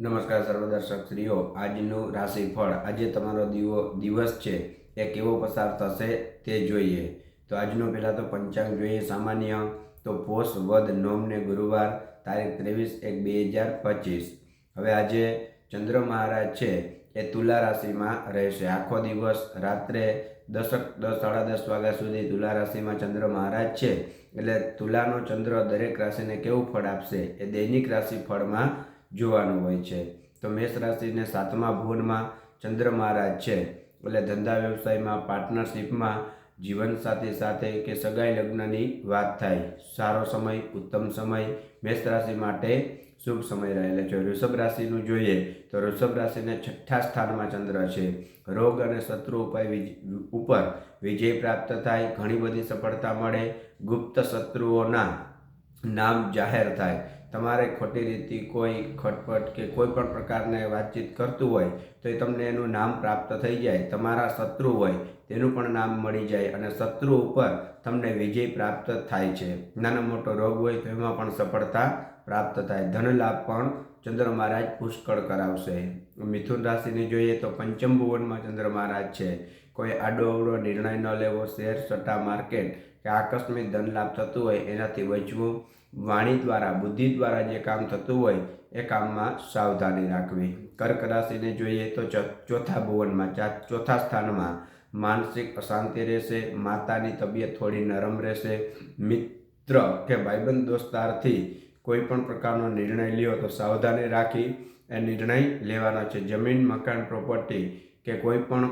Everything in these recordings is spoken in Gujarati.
નમસ્કાર સર્વ દર્શક શ્રીઓ આજનું રાશિફળ, આજે તમારો દીવો, દિવસ છે, એ કેવો પસાર થશે તે જોઈએ. તો આજનો પહેલાં તો પંચાંગ જોઈએ, સામાન્ય. તો પોષ, વદ નોમને ગુરુવાર, તારીખ ત્રેવીસ એક બે હજાર પચીસ. હવે આજે ચંદ્ર મહારાજ છે, એ તુલા રાશિમાં રહેશે. આખો દિવસ રાત્રે દસક, દસ, સાડા દસ વાગ્યા સુધી તુલા રાશિમાં ચંદ્ર મહારાજ છે. એટલે તુલાનો ચંદ્ર દરેક રાશિને કેવું ફળ આપશે? એ દૈનિક રાશિ ફળમાં જોવાનું હોય છે. તો મેષ રાશિને સાતમા ભુવનમાં ચંદ્ર મહારાજ છે. એટલે ધંધા વ્યવસાયમાં પાર્ટનરશિપમાં જીવનસાથી સાથે કે સગાઈ લગ્નની વાત થાય. સારો સમય, ઉત્તમ સમય, મેષ રાશિ માટે શુભ સમય રહેલો છે વૃષભ રાશિનું જોઈએ, તો વૃષભ રાશિને છઠ્ઠા સ્થાનમાં ચંદ્ર છે. રોગ અને શત્રુ ઉપાય ઉપર વિજય પ્રાપ્ત થાય, ઘણી બધી સફળતા મળે. ગુપ્ત શત્રુઓના નામ જાહેર થાય. તમારે ખોટી રીતે કોઈ ખટપટ કે કોઈ પણ પ્રકારને વાતચીત કરતું હોય, તો એ તમને એનું નામ પ્રાપ્ત થઈ જાય, તમારા શત્રુ હોય, તેનું પણ નામ મળી જાય અને શત્રુ ઉપર તમને વિજય પ્રાપ્ત થાય છે. નાનો મોટો રોગ હોય તો એમાં પણ સફળતા પ્રાપ્ત થાય. ધન લાભ પણ ચંદ્ર મહારાજ પુષ્કળ કરાવશે. મિથુન રાશિને જોઈએ તો પંચમ ભુવનમાં ચંદ્ર મહારાજ છે. કોઈ આડો અવડો નિર્ણય ન લેવો, શેર સટ્ટા માર્કેટ કે આકસ્મિક ધન લાભ થતું હોય એનાથી બચવું વાણી દ્વારા, બુદ્ધિ દ્વારા જે કામ થતું હોય એ કામમાં સાવધાની રાખવી. કર્ક રાશિને જોઈએ તો ચોથા ભુવનમાં ચોથા સ્થાનમાં માનસિક અશાંતિ રહેશે, માતાની તબિયત થોડી નરમ રહેશે. મિત્ર કે ભાઈબંધ દોસ્તારથી કોઈ પણ પ્રકારનો નિર્ણય લ્યો તો સાવધાની રાખી. એ નિર્ણય લેવાનો છે. જમીન, મકાન પ્રોપર્ટી કે કોઈ પણ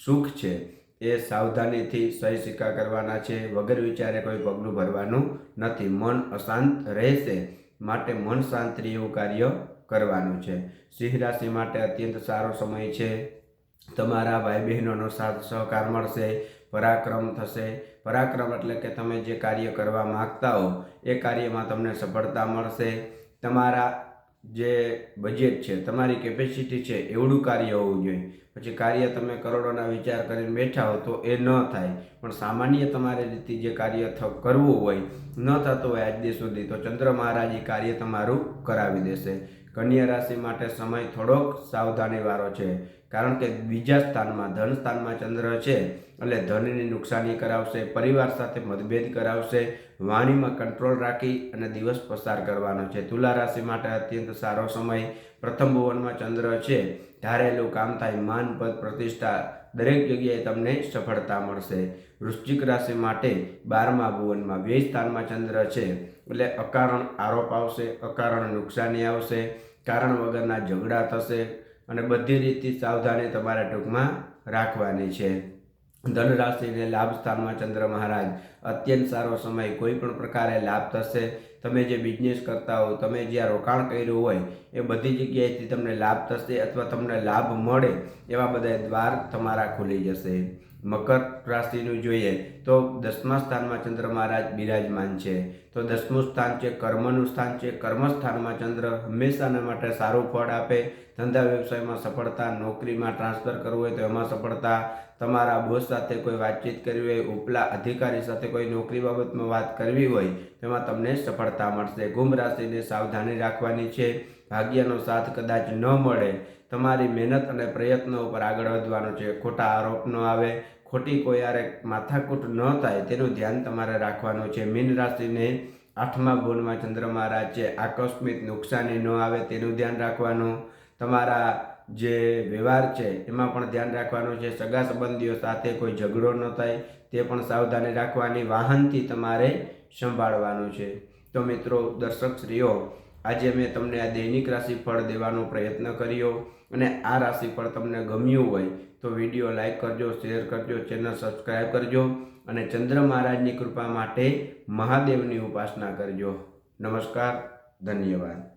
સુખ છે એ સાવધાનીથી સહી સિક્કા કરવાના છે. વગર વિચારે કોઈ પગલું ભરવાનું નથી. મન અશાંત રહેશે માટે મન શાંત એવું કાર્ય કરવાનું છે. સિંહ રાશિ માટે અત્યંત સારો સમય છે. તમારા ભાઈ બહેનોનો સાથ સહકાર મળશે. પરાક્રમ થશે. પરાક્રમ એટલે કે તમે જે કાર્ય કરવા માગતા હો, એ કાર્યમાં તમને સફળતા મળશે. તમારા જે બજેટ છે, તમારી કેપેસિટી છે, એવડું કાર્ય હોવું જોઈએ. પછી કાર્ય તમે કરોડોના વિચાર કરીને બેઠા હો તો એ ન થાય. પણ સામાન્ય તમારી રીતે જે કાર્ય કરવું હોય, ન થતું હોય આજ દિવસ સુધી, તો ચંદ્ર મહારાજ એ કાર્ય તમારું કરાવી દેશે. કન્યા રાશિ માટે સમય થોડોક સાવધાનીવાળો છે. કારણ કે બીજા સ્થાનમાં ધન સ્થાનમાં ચંદ્ર છે, એટલે ધનની નુકસાની કરાવશે, પરિવાર સાથે મતભેદ કરાવશે, વાણીમાં કંટ્રોલ રાખી અને દિવસ પસાર કરવાનો છે. તુલા રાશિ માટે અત્યંત સારો સમય પ્રથમ ભુવનમાં ચંદ્ર છે. ધારેલું કામ થાય, માન, પદ, પ્રતિષ્ઠા દરેક જગ્યાએ તમને સફળતા મળશે. વૃશ્ચિક રાશિ માટે બારમા ભુવનમાં બે સ્થાનમાં ચંદ્ર છે. એટલે અકારણ આરોપ આવશે, અકારણ નુકસાની આવશે, કારણ વગરના ઝઘડા થશે અને બધી રીતથી સાવધાની તમારે ટૂંકમાં રાખવાની છે. ધનરાશિને લાભ સ્થાનમાં ચંદ્ર મહારાજ, અત્યંત સારો સમય, કોઈ પણ પ્રકારે લાભ થશે. તમે જે બિઝનેસ કરતા હો, તમે જ્યાં રોકાણ કર્યું હોય, એ બધી જગ્યાએથી તમને લાભ થશે અથવા તમને લાભ મળે એવા બધા દ્વાર તમારા ખુલી જશે. મકર રાશિનું જોઈએ તો દસમા સ્થાનમાં ચંદ્ર મહારાજ બિરાજમાન છે. તો દસમું સ્થાન છે, કર્મનું સ્થાન છે. કર્મસ્થાનમાં ચંદ્ર હંમેશાના માટે સારું ફળ આપે. ધંધા વ્યવસાયમાં સફળતા, નોકરીમાં ટ્રાન્સફર કરવું હોય તો એમાં સફળતા. તમારા બોસ સાથે કોઈ વાતચીત કરવી હોય, ઉપલા અધિકારી સાથે કોઈ નોકરી બાબતમાં વાત કરવી હોય, તેમાં તમને સફળતા મળશે. કુંભ રાશિને સાવધાની રાખવાની છે. ભાગ્યનો સાથ કદાચ ન મળે. તમારી મહેનત અને પ્રયત્નો ઉપર આગળ વધવાનો છે. ખોટા આરોપ ન આવે. ખોટી કોઈ આરે માથાકૂટ ન થાય તેનું ધ્યાન તમારે રાખવાનું છે. મીન રાશિને આઠમા ભુવનમાં ચંદ્ર મહારાજ છે. આકસ્મિક નુકસાની ન આવે તેનું ધ્યાન રાખવાનું. તમારા જે વ્યવહાર છે એમાં પણ ધ્યાન રાખવાનું છે. સગા સંબંધીઓ સાથે કોઈ ઝઘડો ન થાય તે પણ સાવધાની રાખવાની. વાહનથી તમારે સંભાળવાનું છે. તો મિત્રો દર્શક શ્રીઓ, આજે મેં તમને આ દૈનિક રાશિફળ દેવાનો પ્રયત્ન કર્યો અને આ રાશિફળ તમને ગમ્યું હોય તો વીડિયો લાઇક કરજો, શેર કરજો, ચેનલ સબસ્ક્રાઈબ કરજો અને ચંદ્ર મહારાજની કૃપા માટે મહાદેવની ઉપાસના કરજો. નમસ્કાર, ધન્યવાદ.